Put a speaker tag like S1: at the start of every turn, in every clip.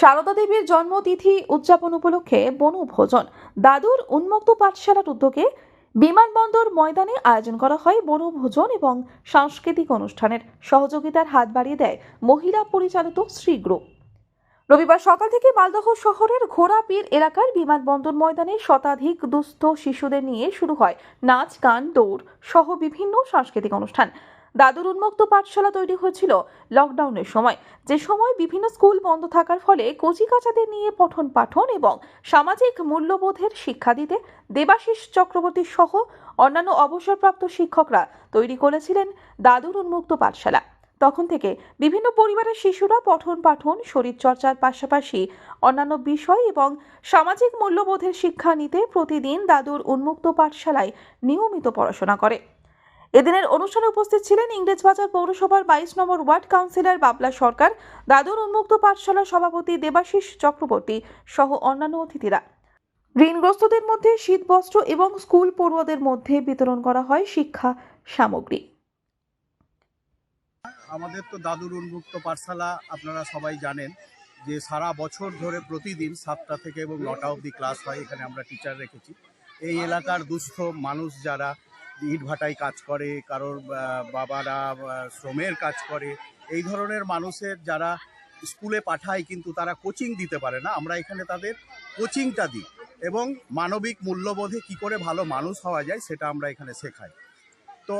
S1: সারদা দেবীর জন্মতিথি উদযাপন উপলক্ষে বনভোজন দাদুর উন্মুক্ত পাঠশালার উদ্যোগে বিমানবন্দর ময়দানে আয়োজন করা হয় বনভোজন এবং সাংস্কৃতিক অনুষ্ঠানের। সহযোগিতার হাত বাড়িয়ে দেয় মহিলা পরিচালিত শ্রী গ্রুপ। রবিবার সকাল থেকে মালদহ শহরের ঘোড়াপীর এলাকার বিমানবন্দর ময়দানে শতাধিক দুস্থ শিশুদের নিয়ে শুরু হয় নাচ, গান, দৌড় সহ বিভিন্ন সাংস্কৃতিক অনুষ্ঠান। দাদুর উন্মুক্ত পাঠশালা তৈরি হয়েছিল লকডাউনের সময়। যে সময় বিভিন্ন স্কুল বন্ধ থাকার ফলে কচিকাচাদের নিয়ে পঠন পাঠন এবং সামাজিক মূল্যবোধের শিক্ষা দিতে দেবাশিস চক্রবর্তী সহ অন্যান্য অবসরপ্রাপ্ত শিক্ষকরা তৈরি করেছিলেন দাদুর উন্মুক্ত পাঠশালা। তখন থেকে বিভিন্ন পরিবারের শিশুরা পঠন পাঠন, শরীরচর্চার পাশাপাশি অন্যান্য বিষয় এবং সামাজিক মূল্যবোধের শিক্ষা নিতে প্রতিদিন দাদুর উন্মুক্ত পাঠশালায় নিয়মিত পড়াশোনা করে। এদিনের অনুষ্ঠানে উপস্থিত ছিলেন ইংরেজবাজার পৌরসভার বাইশ নম্বর ওয়ার্ড কাউন্সিলর বাবলা সরকার, দাদুর উন্মুক্ত পাঠশালার সভাপতি দেবাশিস চক্রবর্তী সহ অন্যান্য অতিথিরা। ঋণগ্রস্তদের মধ্যে শীতবস্ত্র এবং স্কুল পড়ুয়াদের মধ্যে বিতরণ করা হয় শিক্ষা সামগ্রী।
S2: আমাদের তো দাদুর উন্মুক্ত পাঠশালা আপনারা সবাই জানেন যে সারা বছর ধরে প্রতিদিন সাতটা থেকে এবং নটা অবধি ক্লাস হয়, এখানে আমরা টিচার রেখেছি। এই এলাকার দুস্থ মানুষ যারা ইট ভাটায় কাজ করে, কারোর বাবারা শ্রমের কাজ করে। এই ধরনের মানুষের যারা স্কুলে পাঠায় কিন্তু তারা কোচিং দিতে পারে না। আমরা এখানে তাদের কোচিংটা দিই এবং মানবিক মূল্যবোধে কি করে ভালো মানুষ হওয়া যায় সেটা আমরা এখানে শেখাই। তো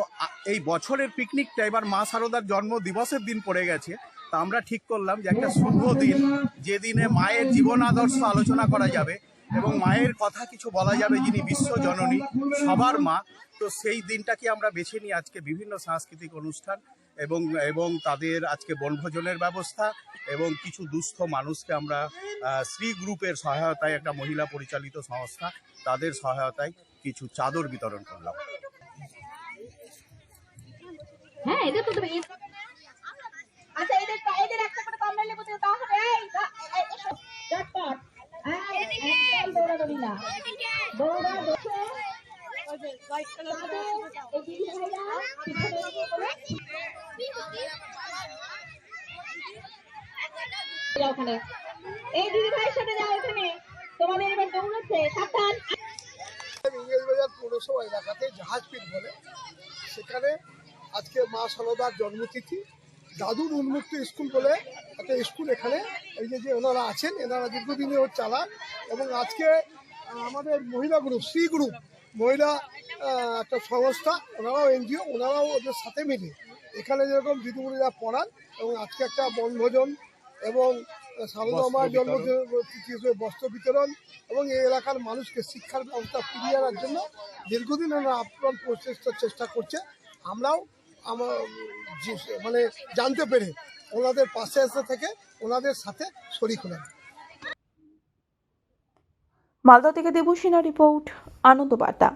S2: এই বছরের পিকনিকটা এবার মা শারদার জন্ম দিবসের দিন পড়ে গেছে। তা আমরা ঠিক করলাম যে একটা শুভ দিন যে দিনে মায়ের জীবন আদর্শ আলোচনা করা যাবে। এবং মায়ের কথা কিছু বলা যাবে যিনি বিশ্ব জননী, সবার মা। তো সেই দিনটাকে আমরা বেছে নিই আজকে বিভিন্ন সাংস্কৃতিক অনুষ্ঠান এবং এবং তাদের আজকে বনভোজনের ব্যবস্থা এবং কিছু দুস্থ মানুষকে আমরা শ্রী গ্রুপের সহায়তায় একটা মহিলা পরিচালিত সংস্থা, তাদের সহায়তায় কিছু চাদর বিতরণ করলাম।
S3: হ্যাঁ এদের তো
S4: এলাকাতে বলে। সেখানে আজকে মা সরদার জন্মতিথি। দাদুর উন্মুক্ত স্কুল বলে একটা স্কুল এখানে। এই যে যে ওনারা আছেন, এনারা দীর্ঘদিনে ওর চালান এবং আজকে আমাদের মহিলা গ্রুপ সি গ্রুপ মহিলা একটা সংস্থা ওনারাও এনজিও ওনারাও ওদের সাথে মিলে এখানে যেরকম দিদিমণিরা পড়ান এবং আজকে একটা বনভোজন এবং সারদা মার জন্ম হিসেবে বস্ত্র বিতরণ এবং এই এলাকার মানুষকে শিক্ষার ব্যবস্থা ফিরিয়ে আনার জন্য দীর্ঘদিন ওনারা আপ্রাণ প্রচেষ্টা চেষ্টা করছে। আমরাও আমার মানে জানতে পেরে ওনাদের পাশে এসে থেকে ওনাদের সাথে শরিক হলাম
S1: মালদা থেকে দেবসিনা রিপোর্ট আনন্দ বার্তা